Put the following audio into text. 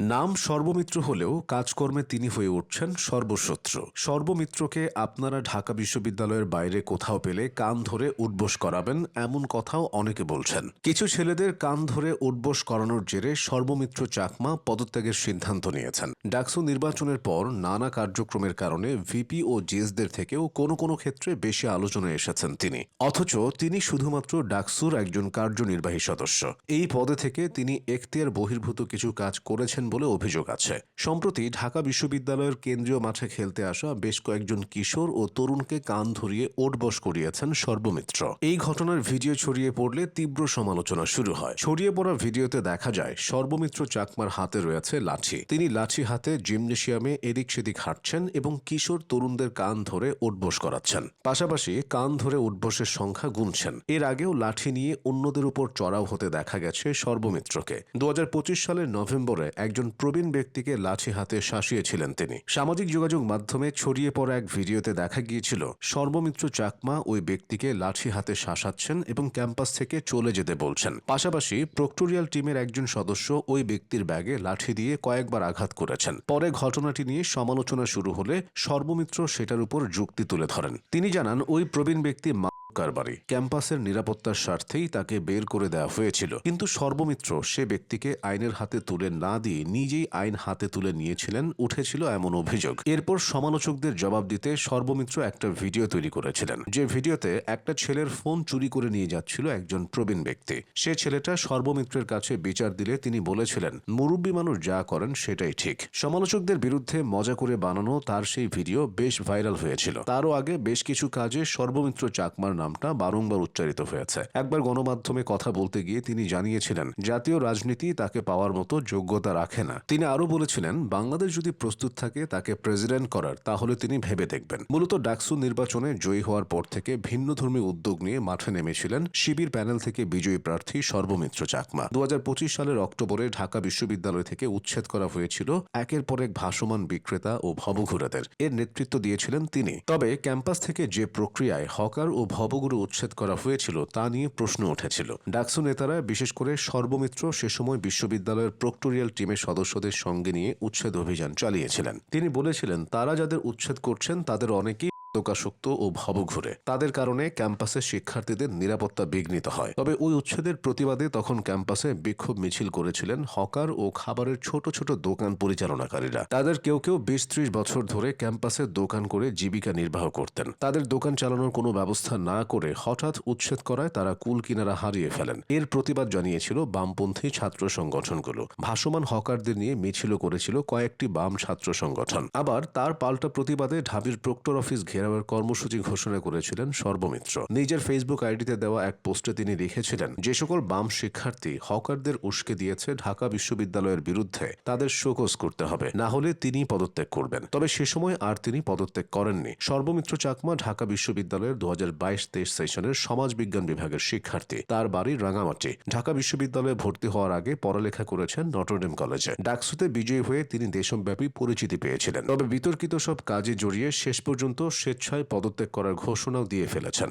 নাম সর্বমিত্র হলেও কাজকর্মে তিনি হয়ে উঠছেন সর্বশত্রু। সর্বমিত্রকে আপনারা ঢাকা বিশ্ববিদ্যালয়ের বাইরে কোথাও পেলে কান ধরে উঠবোস করাবেন, এমন কথাও অনেকে বলছেন। কিছু ছেলেদের কান ধরে উঠবোস করানোর জেরে সর্বমিত্র চাকমা পদত্যাগের সিদ্ধান্ত নিয়েছেন। ডাকসু নির্বাচনের পর নানা কার্যক্রমের কারণে ভিপি ও জিএসদের থেকেও কোনো কোনো ক্ষেত্রে বেশি আলোচনায় এসেছেন তিনি। অথচ তিনি শুধুমাত্র ডাকসুর একজন কার্যনির্বাহী সদস্য। এই পদে থেকে তিনি এখতিয়ার বহির্ভূত কিছু কাজ করেছেন বলে অভিযোগ আছে। সম্প্রতি ঢাকা বিশ্ববিদ্যালয়ের কেন্দ্রীয় মাঠে খেলতে আসা বেশ কয়েকজন কিশোর ও তরুণকে কান ধরিয়ে ওটবস করিয়েছেন সর্বমিত্র। এই ঘটনার ভিডিও ছড়িয়ে পড়লে তীব্র সমালোচনা শুরু হয়। ছড়িয়ে পড়া ভিডিওতে দেখা যায়, সর্বমিত্র চাকমার হাতে রয়েছে লাঠি। তিনি লাঠি হাতে জিমনেশিয়ামে এদিক সেদিক হাঁটছেন এবং কিশোর তরুণদের কান ধরে উঠবোস করাচ্ছেন। পাশাপাশি কান ধরে উঠবোসের সংখ্যা গুনছেন। এর আগেও লাঠি নিয়ে অন্যদের উপর চড়াও হতে দেখা গেছে সর্বমিত্রকে। দু হাজার পঁচিশ সালের নভেম্বরে একজন প্রবীণ ব্যক্তিকে লাঠি হাতে শাসিয়েছিলেন তিনি। সামাজিক যোগাযোগ মাধ্যমে ছড়িয়ে পড়া এক ভিডিওতে দেখা গিয়েছিল, সর্বমিত্র চাকমা ওই ব্যক্তিকে লাঠি হাতে শাসাচ্ছেন এবং ক্যাম্পাস থেকে চলে যেতে বলছেন। পাশাপাশি প্রক্টোরিয়াল টিমের একজন সদস্য ওই ব্যক্তির ব্যাগে লাঠি দিয়ে কয়েকবার আঘাত করেছেন। পরে ঘটনাটি নিয়ে সমালোচনা শুরু হলে সর্বমিত্র সেটার উপর যুক্তি তুলে ধরেন। তিনি জানান, ওই প্রবীণ ব্যক্তি কারবারি ক্যাম্পাসের নিরাপত্তার স্বার্থেই তাকে বের করে দেওয়া হয়েছিল। কিন্তু সর্বমিত্র সে ব্যক্তিকে আইনের হাতে তুলে না দিয়ে নিজেই আইন হাতে তুলে নিয়েছিলেন, উঠেছিল এমন অভিযোগ। এরপর সমালোচকদের জবাব দিতে সর্বমিত্র একটা ভিডিও তৈরি করেছিলেন। যে ভিডিওতে একটা ছেলের ফোন চুরি করে নিয়ে যাচ্ছিল একজন প্রবীণ ব্যক্তি। সে ছেলেটা সর্বমিত্রের কাছে বিচার দিলে তিনি বলেছিলেন, মুরব্বী মানুষ যা করেন সেটাই ঠিক। সমালোচকদের বিরুদ্ধে মজা করে বানানো তার সেই ভিডিও বেশ ভাইরাল হয়েছিল। তারও আগে বেশ কিছু কাজে সর্বমিত্র চাকমার নামটা বারংবার উচ্চারিত হয়েছে। একবার গণমাধ্যমে কথা বলতে গিয়ে তিনি জানিয়েছিলেন, জাতীয় রাজনীতি তাকে পাওয়ার মতো যোগ্যতা রাখে না। তিনি আরও বলেছিলেন, বাংলাদেশ যদি প্রস্তুত থাকে তাকে প্রেসিডেন্ট করার, তাহলে তিনি ভেবে দেখবেন। মূলত ডাকসু নির্বাচনে জয়ী হওয়ার পর থেকে ভিন্নধর্মী উদ্যোগ নিয়ে মাঠে নেমেছিলেন শিবির প্যানেল থেকে বিজয়ী প্রার্থী সর্বমিত্র চাকমা। দু হাজার পঁচিশ সালের অক্টোবরে ঢাকা বিশ্ববিদ্যালয় থেকে উচ্ছেদ করা হয়েছিল একের পর এক ভাসমান বিক্রেতা ও ভবঘুরাদের। এর নেতৃত্ব দিয়েছিলেন তিনি। তবে ক্যাম্পাস থেকে যে প্রক্রিয়ায় হকার ও ভবগুরু উচ্ছেদ করা হয়েছিল তা নিয়ে প্রশ্ন উঠেছিল। ডাকসু নেতারা, বিশেষ করে সর্বমিত্র, সে সময় বিশ্ববিদ্যালয়ের প্রক্টোরিয়াল টিমের সদস্যদের সঙ্গে নিয়ে উচ্ছেদ অভিযান চালিয়েছিলেন। তিনি বলেছিলেন, তারা যাদের উচ্ছেদ করছেন, তাদের অনেকেই প্রকাশক্ত ও ভবঘুরে তাদের কারণে ক্যাম্পাসের শিক্ষার্থীদের নিরাপত্তা বিঘ্নিত হয় তবে ওই উচ্ছেদের প্রতিবাদে তখন ক্যাম্পাসে বিক্ষোভ মিছিল করেছিলেন হকার ও খাবারের ছোট ছোট দোকান পরিচালনাকারীরা তাদের কেউ কেউ বিশ ত্রিশ বছর ধরে ক্যাম্পাসে দোকান করে জীবিকা নির্বাহ করতেন তাদের দোকান চালানোর কোনো ব্যবস্থা না করে হঠাৎ উচ্ছেদ করায় তারা কুল কিনারা হারিয়ে ফেলেন এর প্রতিবাদ জানিয়েছিল বামপন্থী ছাত্র সংগঠনগুলো ভাসমান হকারদের নিয়ে মিছিল করেছিল কয়েকটি বাম ছাত্র সংগঠন আবার তার পাল্টা প্রতিবাদে ঢাবির প্রক্টর অফিস ঘেরাওয়ের কর্মসূচি ঘোষণা করেছিলেন সর্বমিত্র। নিজের ফেসবুক আইডিতে দেওয়া এক পোস্টে তিনি লিখেছিলেন, যে সকল বাম শিক্ষার্থী হকারদের উস্কে দিয়েছে ঢাকা বিশ্ববিদ্যালয়ের বিরুদ্ধে, তাদের শোকজ করতে হবে, না হলে তিনি পদত্যাগ করবেন। তবে সে সময় আর তিনি পদত্যাগ করেননি। সর্বমিত্র চাকমা ঢাকা বিশ্ববিদ্যালয়ের দু হাজার বাইশ তেইশ সেশনের সমাজবিজ্ঞান বিভাগের শিক্ষার্থী। তার বাড়ি রাঙামাটি। ঢাকা বিশ্ববিদ্যালয়ে ভর্তি হওয়ার আগে পড়ালেখা করেছেন নটরডেম কলেজে। ডাকসুতে বিজয়ী হয়ে তিনি দেশব্যাপী পরিচিতি পেয়েছিলেন। তবে বিতর্কিত সব কাজে জড়িয়ে শেষ পর্যন্ত স্বেচ্ছায় পদত্যাগ করার ঘোষণাও দিয়ে ফেলেছেন।